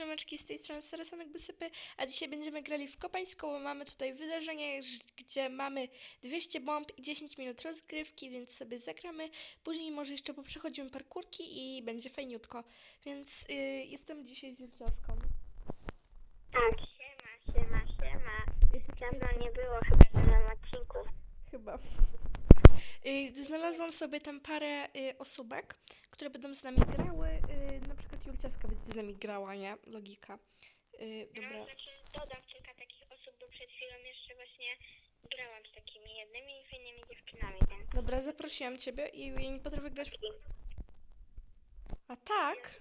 ziomeczki, z tej strony Sarasanek Wysypy, a dzisiaj będziemy grali w Kopańską, bo mamy tutaj wydarzenie, gdzie mamy 200 bomb i 10 minut rozgrywki, więc sobie zagramy. Później może jeszcze poprzechodzimy parkurki i będzie fajniutko. Więc y, jestem dzisiaj z Jurciowską. Tak, siema, siema, siema. Dawno nie było chyba w tym odcinku. Chyba. Y, znalazłam sobie tam parę y, osóbek, które będą z nami grały. Y, na przykład Julciaska będzie z nami grała, nie? Logika. Y, dobra. No, znaczy dodam kilka takich osób, bo przed chwilą jeszcze właśnie grałam z takimi jednymi i fajnymi dziewczynami, więc... Dobra, zaprosiłam ciebie i ja nie potrafię grać w... A tak?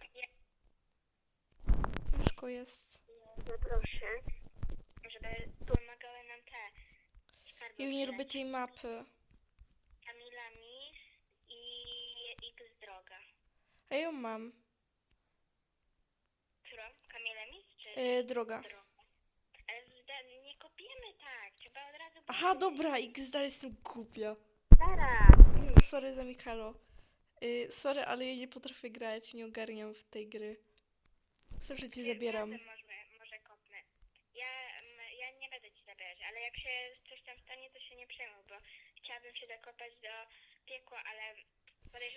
Ciężko jest. zaproszę, żeby pomagały nam te skarby Ja nie przylecieć. tej mapy. Kamila Mis i X Droga. A ja ją mam. Którą? Kamila Mis czy Y? Ale zda- nie kopiemy tak, trzeba od razu... Aha, dobra, X dalej jestem głupia. Zaraz! Sorry za Mikalo. Y, sorry, ale ja nie potrafię grać, nie ogarniam w tej gry. Sorry, ci zabieram. Może, może kopnę. Ja, m, ja nie będę ci zabierać, ale jak się coś tam stanie, to się nie przejmuj, bo chciałabym się dokopać do piekła, ale.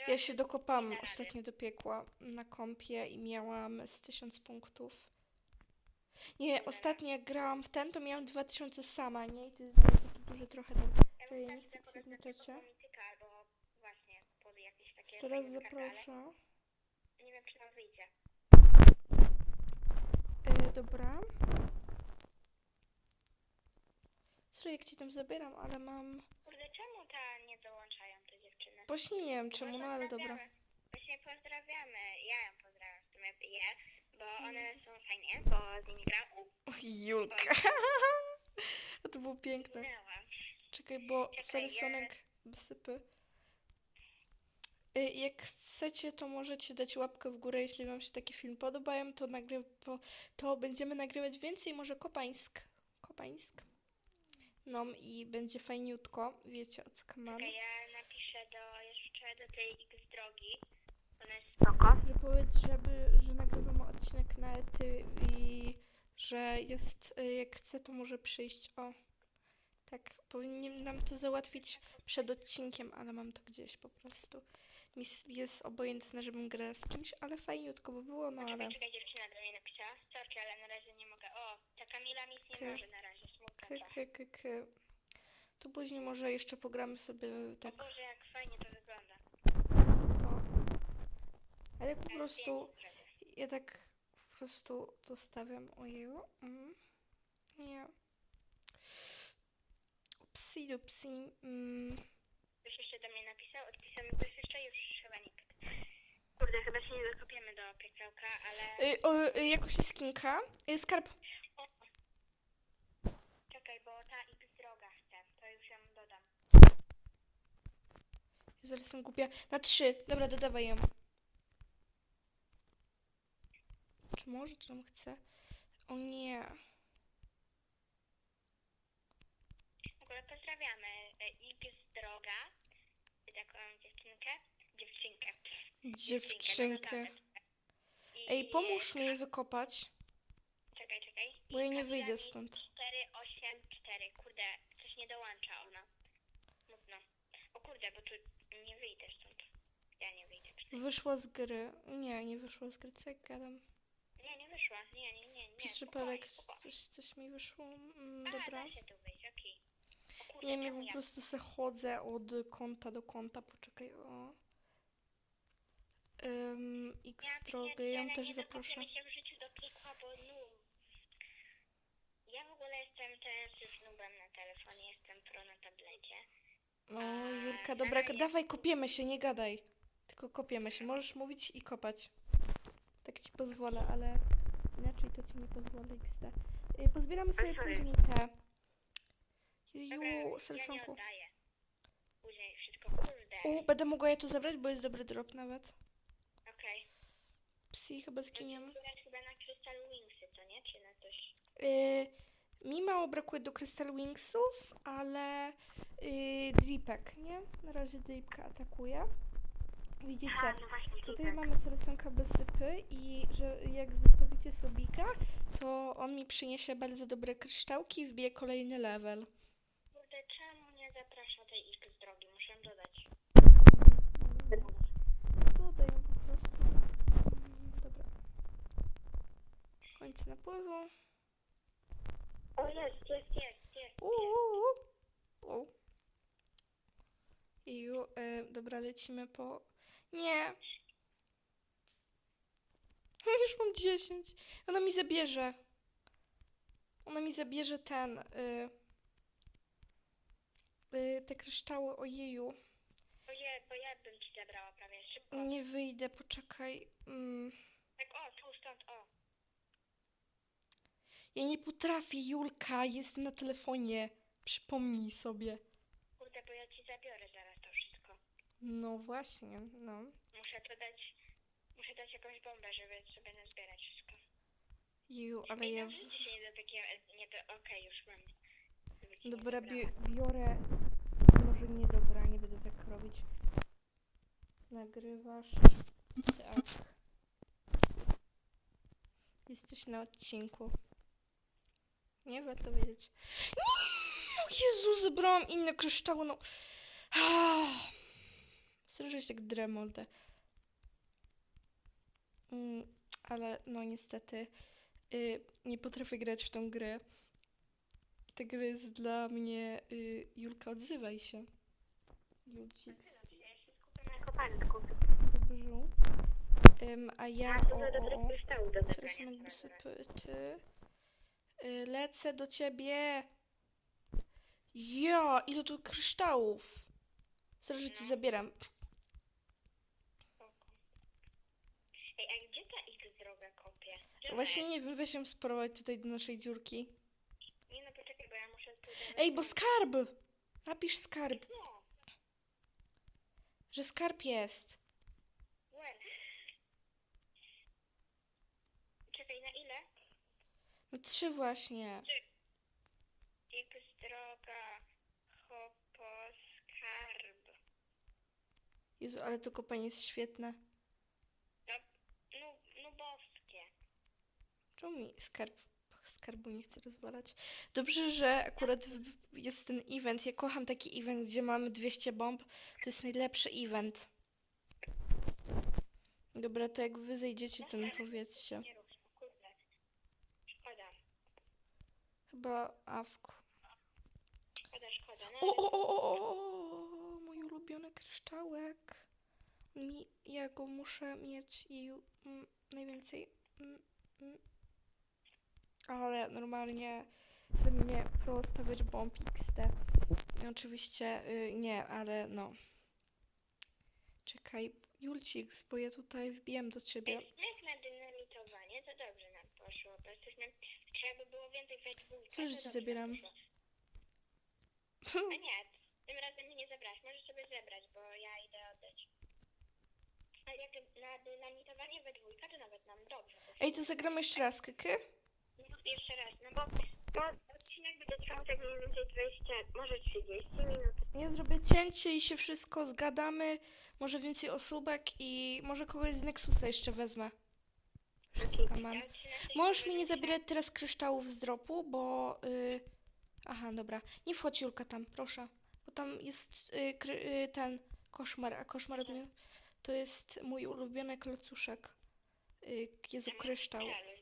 Ja się dokopałam ostatnio do piekła na kompie i miałam z 1000 punktów. Nie, ostatnio jak grałam w ten, to miałam 2000 sama, nie? I to jest taki duży trochę tam. To ja nie chcę zakopać na. Teraz fajne skarby, zaproszę. Nie wiem, czy nam wyjdzie. Y, dobra. Sorry, jak ci tam zabieram, ale mam... Kurde, czemu ta nie dołączają te dziewczyny? Właśnie nie wiem czemu, no ale dobra. Właśnie pozdrawiamy. Ja ją pozdrawiam w sumie je, bo Mhm. one są fajnie, bo z nimi gram. Julka. A to było piękne. Czekaj, bo Czekaj, Sarysonek wysypy. Y, Jak chcecie, to możecie dać łapkę w górę, jeśli wam się taki film podobają, to, nagry to, to będziemy nagrywać więcej, może Kopańsk. Kopańsk. No i będzie fajniutko, wiecie o co kaman. Czekaj, ja napiszę jeszcze do tej X drogi. Ona jest spoko. Że powiedz, żeby, że nagrywamy odcinek na ety i że jest, y, jak chce, to może przyjść. O, tak, powinien nam to załatwić przed odcinkiem, ale mam to gdzieś po prostu. Mi jest obojętne, żebym grała z kimś, ale fajniutko by było, no ale... Czekaj, czekaj, dziewczyna do mnie napisała. Sorki, ale na razie nie mogę. O, ta Kamila nic nie może na razie, K, trochę. k, k, k. To później może jeszcze pogramy sobie O tak. Boże, jak fajnie to wygląda. To. Ale jak po prostu... Ja tak po prostu to stawiam. Ojeju. Mm. Nie. Upsi dupsi. Mm. Ktoś jeszcze do mnie napisał? Odpisał mi ktoś jeszcze? Już chyba nikt. Kurde, chyba się nie dokopiemy do piekełka, ale... Y, o, y, jakoś skinka. Y, skarb. O. Czekaj, bo ta X droga chce. To już ją dodam. Zaraz jestem głupia. Na trzy. Dobra, dodawaj ją. Czy może, czy on chce? O nie. W ogóle pozdrawiamy e, X droga. Taką dziewczynkę. Dziewczynkę. Dziewczynkę. no naprawdę. I- Ej, pomóż mi jej wykopać. Czekaj, czekaj. Bo ja nie wyjdę stąd. 484. Kurde, coś nie dołącza ona. Smutno. O kurde, bo tu nie wyjdę stąd. Ja nie wyjdę. Wyszła z gry. Nie, nie wyszła z gry. Co jak gadam? Nie, nie wyszła. Nie, nie, nie. nie. Przez przypadek spokojnie. coś, coś mi wyszło. Mm, A, dobra. da się tu wyjść, okej. O kurde, Nie ja czemu po ja- prostu se chodzę od kąta do kąta. Poczekaj, o. Um, X Ja drogę, pierdzielę, ją też nie zaproszę. dokopiemy się w życiu do piekła, bo no. Ja w ogóle jestem teraz już nubem na telefonie, jestem pro na tablecie. O, Jurka, dobra, dawaj, kopiemy się, nie gadaj. Tylko kopiemy się. Możesz mówić i kopać. Tak ci pozwolę, ale inaczej to ci nie pozwolę XD. Y, Pozbieramy sobie sorry. później te. Ju. Później wszystko, kurde. U, będę mogła je tu zabrać, bo jest dobry drop nawet. Okej. Psi chyba zginiemy. Zbierać chyba na Crystal Wingsy, to nie? Czy na coś? Y, mi mało brakuje do Crystal Wingsów, ale y, Dripek, nie? Na razie Dripka atakuje. Widzicie, no tutaj tak. mamy sersenka sypy i że jak zostawicie sobika, to on mi przyniesie bardzo dobre kryształki i wbije kolejny level. Kurde, czemu nie zaprasza tej X drogi? Muszę dodać. Dodaj ją po prostu. Dobra. Koniec napływu. O, jest, jest, jest, jest. Uuu. Uuu. Iu, e, dobra, lecimy po... Nie! Już mam 10. Ona mi zabierze. Ona mi zabierze ten... Y, y, te kryształy, ojeju. Ojej, bo ja bym ci zabrała prawie szybko. Nie wyjdę, poczekaj. Mm. Tak, o, tu, stąd, o. Ja nie potrafię, Julka, jestem na telefonie. Przypomnij sobie. Kurde, bo ja ci zabiorę zaraz. No właśnie, no. Muszę to dać, muszę dać jakąś bombę, żeby sobie nazbierać wszystko. Ju, ale Ej, ja... wrzućcie się nie do takiego, nie do, okej, już mam. Dobra, bi- biorę... Może nie, dobra, nie będę tak robić. Nagrywasz. Tak. Jesteś na odcinku. Nie warto wiedzieć. No Jezu, zebrałam inne kryształy, no. Słyszę się jak dremoldę. Mm, ale no niestety y, nie potrafię grać w tą grę. Ta gra jest dla mnie... Y, Julka, odzywaj się. Julcik. Ja się skupiam na koparku. Dobrze. Ym, a ja... Ja O, dużo o, dobrych kryształów do Zaraz zebrania. teraz, zaraz. sypyty. Y, lecę do ciebie. Ja, ile tu kryształów. Zaraz, że ci No. zabieram. Spoko. Ej, a gdzie ta X droga kopie? Gdzie Właśnie nie wiem, weź ją sporować tutaj do naszej dziurki. Nie no, poczekaj, bo ja muszę tutaj... Ej, bo skarb! Napisz skarb, No, że skarb jest. where? Czekaj, na ile? No trzy właśnie. X droga, hopo, skarb. Jezu, ale to kopanie jest świetne. No, no, no boskie. Czemu mi skarb, skarbu nie chce rozwalać? Dobrze, że akurat jest ten event. Ja kocham taki event, gdzie mamy 200 bomb. To jest najlepszy event. Dobra, to jak wy zejdziecie, to mi powiedzcie. Chyba awku. O, o, o, o, o, o, mój ulubiony kryształek. Mi, ja go muszę mieć i mm, najwięcej. Mm, mm. Ale normalnie ze mnie prostawiać bomb XD. Oczywiście y, nie, ale no. Czekaj, Julcik, bo ja tutaj wbijam do ciebie. Jak na dynamitowanie, to dobrze nam poszło. bo jesteśmy, trzeba by było więcej we dwójkę. Co, to że ci zabieram? A nie, tym razem mnie nie zabrasz. Możesz sobie zebrać, bo ja idę oddać. A jak na dynamitowanie we dwójkę, to nawet nam dobrze. Ej, to zagramy jeszcze raz, kyky? No, jeszcze raz, no bo, bo odcinek będzie trwał tak mniej więcej 20, może 30 minut. Ja zrobię cięcie i się wszystko zgadamy. Może więcej osóbek i może kogoś z Nexusa jeszcze wezmę. Wszystko mam. Ja odcinek tej Możesz mi nie zabierać teraz kryształów z dropu, bo... Y... Aha, dobra. Nie wchodź Julka tam, proszę. Bo tam jest y, kry, y, ten koszmar, a koszmar od mnie... To jest mój ulubiony klocuszek. Y, Jezu, kryształ. Praluś,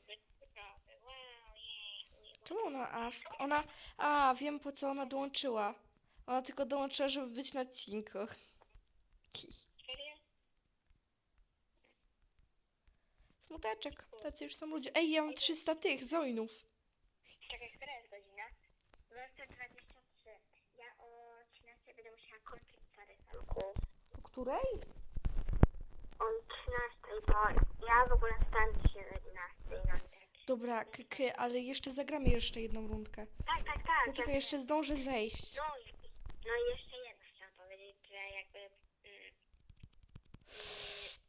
Czemu ona awk? Ona... A, wiem po co ona dołączyła. Ona tylko dołączyła, żeby być na. Serio? Smuteczek. Tacy już są ludzie. Ej, ja mam 300 tych, zoinów. Czekaj, która jest godzina? 12.23. Ja o 13 będę musiała kończyć stary samku. O której? O 13, bo ja w ogóle wstanę się o 11, no i tak. Dobra, kyky, ale jeszcze zagramy jeszcze jedną rundkę. Tak, tak, tak. Poczekaj, jasne. jeszcze zdążę wejść. No, i- no i jeszcze jedno chciałam powiedzieć, że jakby... Mm,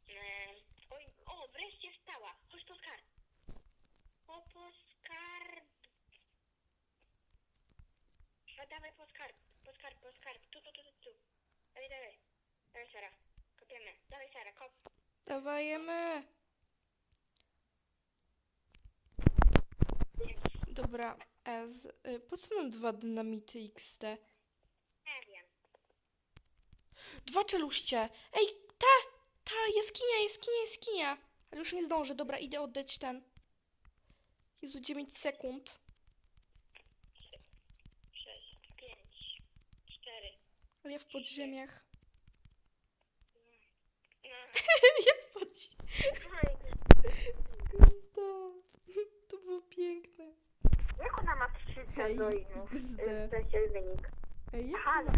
mm, oj, o, wreszcie wstała. Chodź po skarb. O, po skarb. No, dawaj po skarb, skarb, skarb. Tu, tu, tu, tu, tu. Dawaj, dawaj. Dawaj, Sara. Kopiemy. Dawaj Sara, kop. Dawajemy. Dobra, Ez. Y, po co nam dwa dynamity XD? Nie wiem. Dwa czeluście. Ej, ta, ta, jaskinia, jaskinia, jaskinia. Ale już nie zdążę. Dobra, idę oddać ten. Jezu, 9 sekund. 6, 5, 4. Ale ja w podziemiach. Ja w podziemiach. To było piękne. Jak ona ma 300 Hej, joinów? XD. W sensie wynik. Ej, jak Aha, no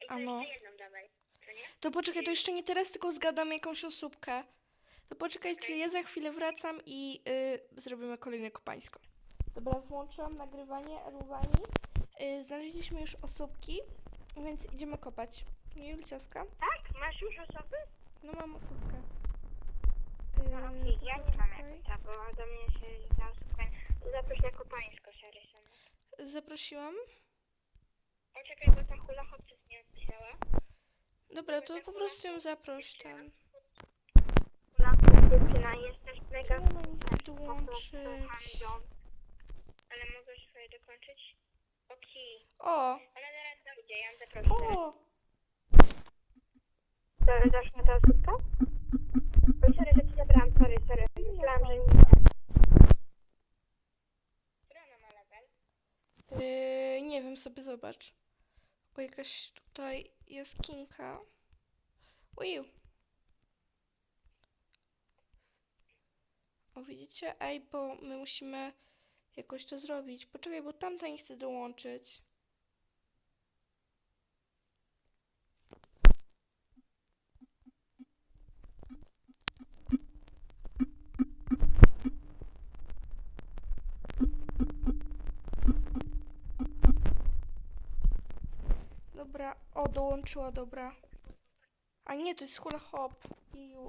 Ej, to Ano. jeszcze jedną dawaj, co nie? To poczekaj, to jeszcze nie teraz, tylko zgadam jakąś osóbkę. To poczekajcie, ja za chwilę wracam i y, zrobimy kolejne kopańsko. Dobra, włączyłam nagrywanie Eluwani. Y, znaleźliśmy już osóbki, więc idziemy kopać. Nie, Julciaska? Tak? Masz już osoby? No mam osóbkę. No okej, ja nie mam poczekaj. jak ta, bo do mnie się za osóbkę... Zaproś na kopańsko, Sary, sama. Zaprosiłam. Poczekaj, bo ta hula coś nie odpisała. Dobra, to po prostu ją zaproś tam. Hula hop dziewczyna jest też mega... Dołączyć? handlą. Ale mogę swoje dokończyć? Okej. O! Ona zaraz dojdzie, ja ją zaproszę. O! Dasz na tę osóbkę? Sorry, sorry, nie. Ma level? Nie wiem, sobie zobacz. O, jakaś tutaj jaskinka. Uju. O, widzicie? Ej, bo my musimy jakoś to zrobić. Poczekaj, bo tamta nie chce dołączyć. Dobra, o, dołączyła, dobra. A nie, to jest hula hop. Iu.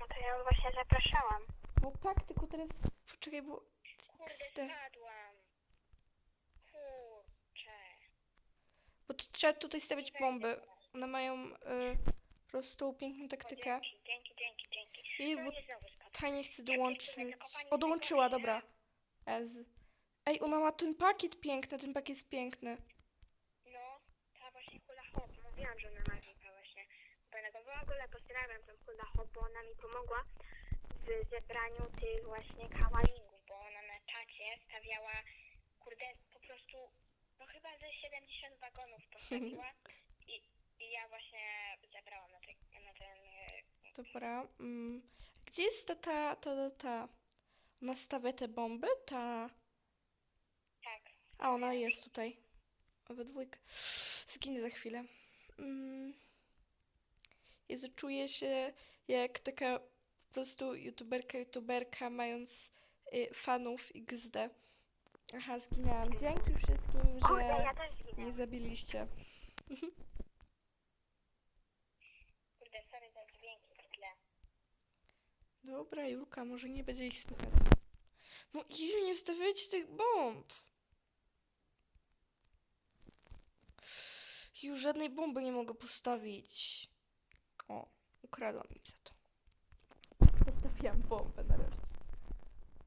No to ja ją właśnie zapraszałam. No tak, tylko teraz poczekaj, bo... Kurde, XD. spadłam. Kurczę. Bo tu trzeba tutaj stawiać bomby. One mają y, po prostu piękną taktykę. Dzięki, dzięki, dzięki, dzięki. Jej, No bo ta nie chce dołączyć. O, dołączyła, dobra. Ez. Ej, ona ma ten pakiet piękny, ten pakiet jest piękny. No, ta właśnie hula hop. Mówiłam, że ona ma VIPa właśnie. Bo w ogóle pozdrawiam tą hula hop, bo ona mi pomogła w zebraniu tych właśnie kawalingów, bo ona na czacie stawiała, kurde, po prostu, no chyba ze 70 wagonów postawiła i, i ja właśnie zebrałam na, te, na ten... e, Dobra. Mm. Gdzie jest ta, ta, ta, ta? Ona stawia te bomby? Ta... Tak, A, ona jest tutaj. We dwójkę. Zginę za chwilę. Mm. Jezu, czuję się jak taka po prostu youtuberka, youtuberka, mając y, fanów XD. Aha, zginęłam. Dzięki wszystkim, że ja też mnie widzę. zabiliście. Kurde, sorry za dźwięki w tle. Dobra, Julka, może nie będzie ich słychać. No i nie stawiajcie tych bomb. Już żadnej bomby nie mogę postawić. O, ukradłam im za to. Postawiłam bombę nareszcie.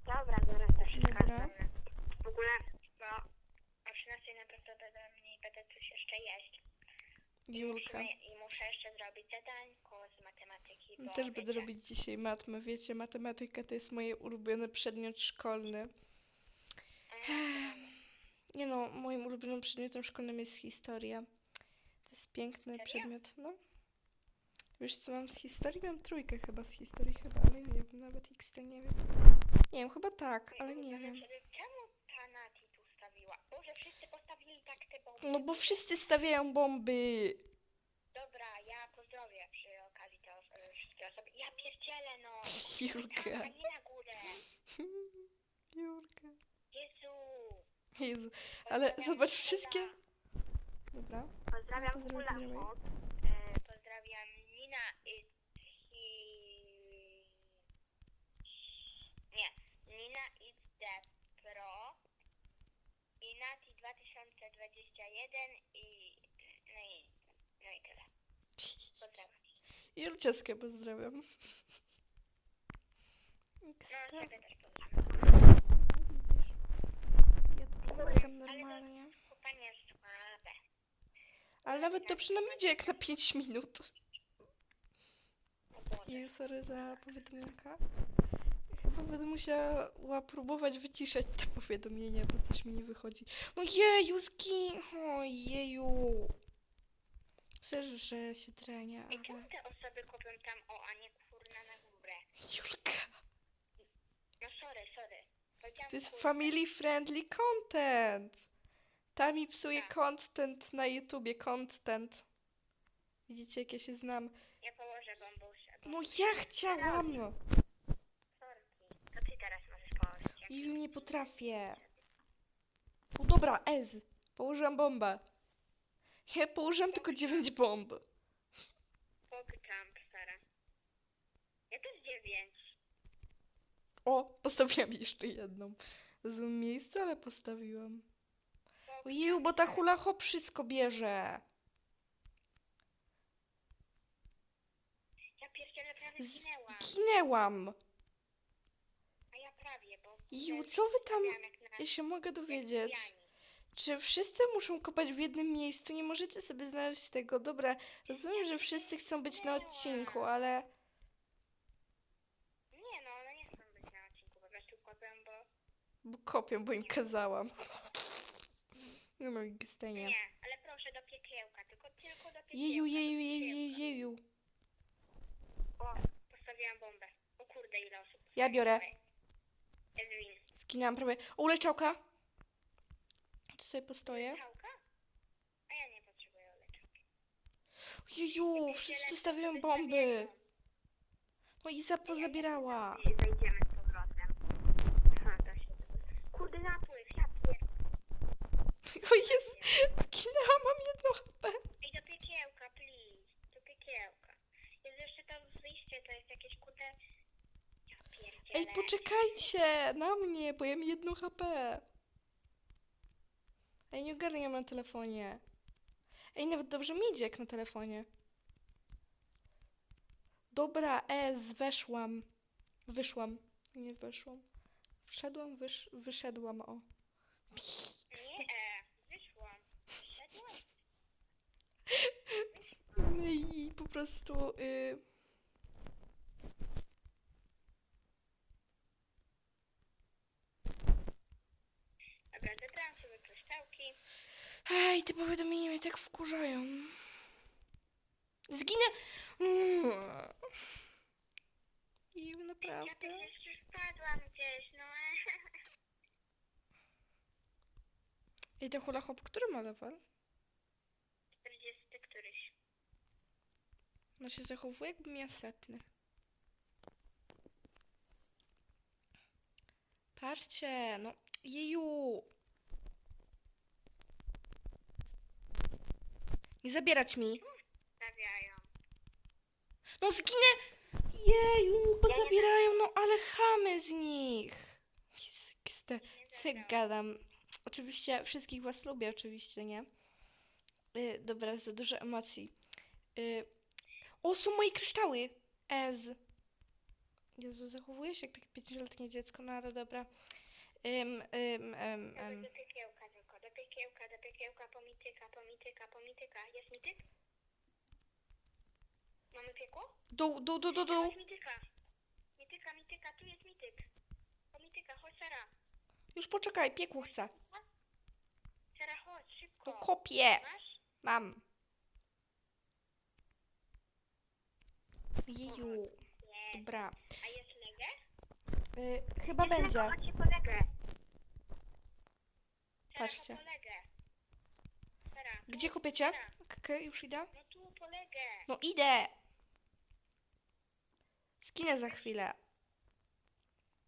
Dobra, zaraz to wszystko Dobra. następne. W ogóle, bo o 13 najprawdopodobniej będę coś jeszcze jeść. Julka. musimy, I muszę jeszcze zrobić zadanko z matematyki, bo Też będę wiecie, robić dzisiaj matmę. Wiecie, matematyka to jest mój ulubiony przedmiot szkolny. Nie no, moim ulubionym przedmiotem szkolnym jest historia. To jest piękny Serio? przedmiot, no. Wiesz co mam z historii? Mam trójkę chyba z historii chyba, ale nie wiem, nawet x nie wiem. Nie wiem, chyba tak, ale nie wiem. Czemu ta Nati tu stawiła? Boże, wszyscy postawili tak te bomby. No bo wszyscy stawiają bomby. Dobra, ja pozdrowię przy okazji te os- e, wszystkie osoby. Ja pierdzielę, no. Julka. Tam, nie na górę. Julka. Jezu. Jezu, ale Pozdrawiam zobacz Kula. wszystkie. Dobra. Pozdrawiam Pozdrawiam, Kula. Hop. E, pozdrawiam Nina i... Hi... Nie. Nina It's the Pro. I Nati 2021 i... No i Pozdrawiam. Julciaskę pozdrawiam. No, ciebie też pozdrawiam. Ja to pomagam normalnie. Ale nawet dobrze nam idzie jak na 5 minut. I sorry za powiadomienka. Chyba będę musiała próbować wyciszać te powiadomienia, bo coś mi nie wychodzi. No jeju, zgin! O jeju! Chcesz, że się trenia, Ej, czemu ale... te osoby kopią tam o, a nie kurna na górę? Julka! No sorry, sorry. Powiedziałam To jest family friendly content! Ta mi psuje Tak. content na YouTubie, content. Widzicie, jak ja się znam. Ja położę bambusze. No ja chciałam! Sorki. To ty teraz możesz położyć. jak Ju, nie potrafię. O, dobra, Ez. Położyłam bombę. Ja położyłam tylko 9 bomb. Pogchamp, Sara. Ja też dziewięć. O, postawiłam jeszcze jedną. W złym miejscu, ale postawiłam. Ojeju, bo ta hula hop wszystko bierze. Ja pierdzielę prawie zginęłam. Ginęłam. A ja prawie, bo... Ju, co wy tam... Ja się mogę dowiedzieć. Czy wszyscy muszą kopać w jednym miejscu? Nie możecie sobie znaleźć tego. Dobra, rozumiem, że wszyscy chcą być na odcinku, ale... Nie no, one nie chcą być na odcinku, po prostu kopią, bo... Bo kopią, bo im kazałam. No no. Nie, ale proszę do piekiełka, tylko tylko do piekiełka. Jeju, jeju, jeju, jeju, jeju. O, postawiłam bombę. O kurde, ile osób. Ja biorę. Edwin. Zginęłam prawie. O, leczałka. Tu sobie postoję. Pałka? A ja nie potrzebuję leczonki. Jeju, wszyscy dostawiłem bomby. No i za pozabierała. Zejdziemy z powrotem. Się... Kurde, napływ, ja pier... O Jezu, zginęłam, mam jedno HP. Ej, do piekiełka, please. Do piekiełka. Jest jeszcze to wyjście, to jest jakieś kurde... Ja pierdzielę. Ej, poczekajcie na mnie, bo ja mam jedno HP. Ej, nie ogarniam na telefonie. Ej, nawet dobrze mi idzie jak na telefonie. Dobra, Ez, weszłam. Wyszłam. Nie weszłam. Wszedłam, wysz, wyszedłam, o. Nie, e, wyszłam. Wszedłam? No i po prostu... Y... Dobra, zebrałam sobie kryształki. Ej, te powiadomienia mnie tak wkurzają. Zginę! I Ja naprawdę... jeszcze spadłam gdzieś, no. Ej, ten hula hop, który ma level? 40 któryś. No się zachowuje jakby miał setny. Patrzcie, no jeju. Nie zabierać mi. Stawiają. No zginę! Jeju, bo zabierają, no ale chamy z nich. Kste. Co ja gadam? Oczywiście, wszystkich was lubię, oczywiście, nie? Y, dobra, za dużo emocji. Y, o, są moje kryształy! Ez. Jezu, zachowuję się jak takie pięcioletnie dziecko, no ale dobra. Ym, ym, ym, ym. Do piekiełka. Do piekiełka, pomityka, pomityka, pomityka. Jest mityk? Mamy piekło? Dół, dół, dół, dół, dół. jest mityka. Mityka, mityka, tu jest mityk. Pomityka, chodź Sara. Już poczekaj, piekło chcę. Sara, chodź, szybko. To kopię. Masz? Mam. Jeju. Nie. Dobra. A jest legę? Y, chyba Jest będzie. Chodźcie po legę. Sara, Patrzcie. chodź po legę. Gdzie kupiecie? Sara. Okej, już idę. No tu po legę. No idę. Skinę za chwilę.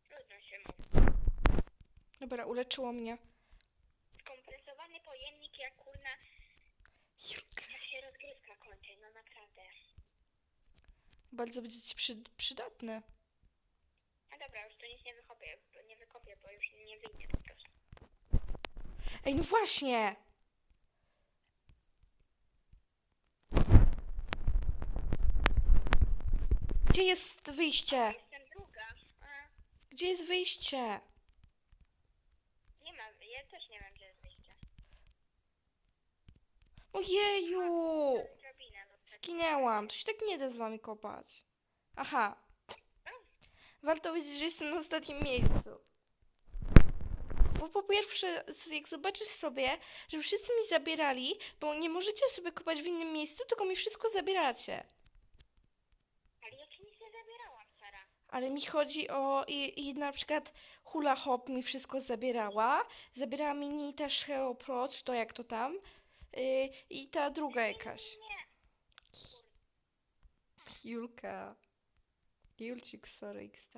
Trudno się mówi. Dobra, uleczyło mnie. Skompresowany pojemnik jak kurna, jak się rozgrywka kończy, no naprawdę. Bardzo będzie ci przy, przydatne. A dobra, już tu nic nie wykopię, nie wykopię, bo już nie wyjdzie po prostu. Ej, no właśnie. Gdzie jest wyjście? Jestem druga. A, Gdzie jest wyjście? nie mam, ja też nie wiem, gdzie jest wyjście. Ojeju! Drabinę do tego. Zginęłam. To się tak nie da z wami kopać. Aha. Warto wiedzieć, że jestem na ostatnim miejscu. Bo po pierwsze, z- jak zobaczysz sobie, że wszyscy mi zabierali, bo nie możecie sobie kopać w innym miejscu, tylko mi wszystko zabieracie. Ale ja ci nic nie zabierałam, Sara. Ale mi chodzi o. I, i na przykład hula hop mi wszystko zabierała. Zabierała mi Nita Sheo Proch, to jak to tam. Yy, I ta druga jakaś. Julka. Julcik, sorry, XT.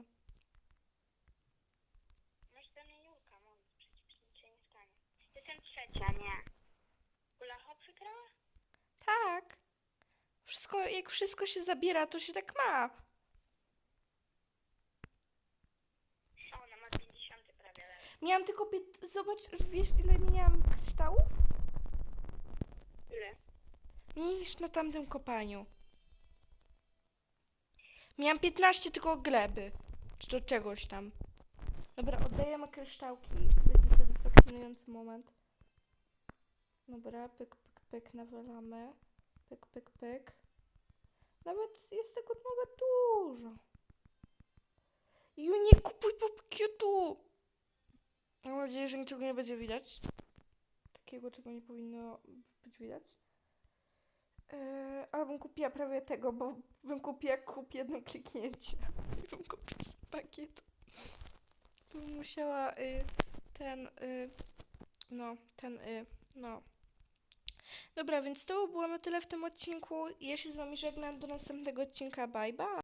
Masz do mnie Julka, mówić, przecież nic się nie stanie. Jestem trzecia, nie. Hula hop wygrała? Tak. Wszystko, jak wszystko się zabiera, to się tak ma. O, ona ma 50 prawie level. Miałam tylko pięt... Zobacz, wiesz ile miałam kryształów? Ile? Mniej niż na tamtym kopaniu. Miałam 15 tylko gleby. Czy to czegoś tam. Dobra, oddajemy kryształki. Będzie satysfakcjonujący moment. Dobra, pyk, pyk, pyk, nawalamy. Pyk, pyk, pyk. Nawet jest tego nawet dużo. Ju, nie kupuj popkietu! Mam nadzieję, że niczego nie będzie widać. Takiego, czego nie powinno być widać. Eee, ale bym kupiła prawie tego, bo bym kupiła kup jedno kliknięcie. Bym kupiła. To bym musiała y, ten, y, no, ten, y, no. Dobra, więc to by było na tyle w tym odcinku. Ja się z wami żegnam do następnego odcinka. Bye, bye!